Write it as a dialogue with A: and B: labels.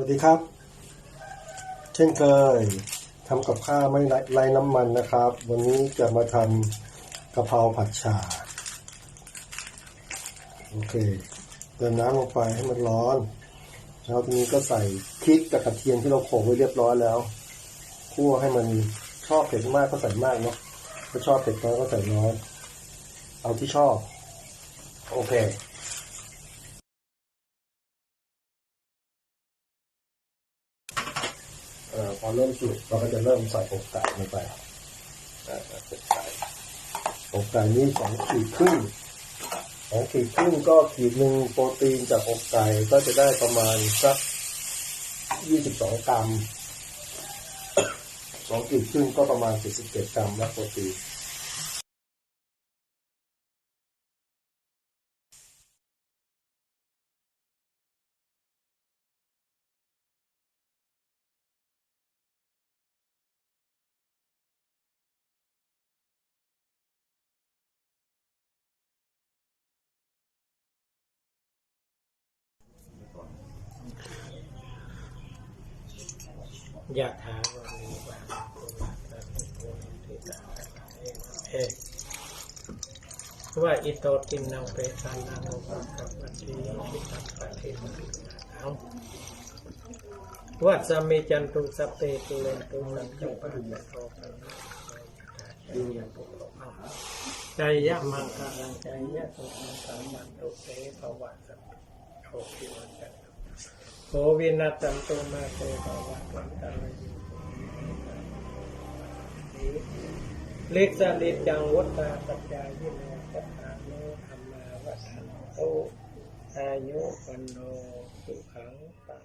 A: วัสดีครับ เช่นเคยทำกับข้าวไม่ไร้น้ำมันนะครับ วันนี้จะมาทำกะเพราผัดฉ่าโอเคเติมน้ำลงไปให้มันร้อน แล้วทีนี้ก็ใส่พริกกับกระเทียมที่เราโขลกไว้เรียบร้อยแล้วคั่วให้มันชอบเผ็ดมากก็ใส่มากเนาะถ้าชอบเผ็ดน้อยก็ใส่น้อยเอาที่ชอบ โอเค พอเริ่มสุกเราก็จะเริ่มใส่อกไก่ลงไปอ่าอกไก่อกไก่นี่สองขีดครึ่งสองขีดครึ่งก็ขีดหนึ่งโปรตีนจากอกไก่ก็จะได้ประมาณสักยี่สิบสองกรัมสองขีดครึ่งก็ประมาณสี่สิบเจ็ดกรัมนะโปรตีน
B: ยะถาวาริวาปุราปะริปุเรนติสาเอวะเอว่าอิโตตินังเปตานังอุปกัปปติอิตังปะเทมปินังวัดสามิจันตุสพเปตุเรนตุสังกัปปะโตปะนะโยยะปุโรภะใจยะมังคารังใจยะตุมังคามันตุเตภวัสสตุโชติวันจันตุโค วินาจันตุมาเตภวัตวันตาลยุเล็กสลิดจังวัตตาปัจจายิโนปัฏฐานโนธรรมาวัฏฐานโตอายุวันโนสุขังปะ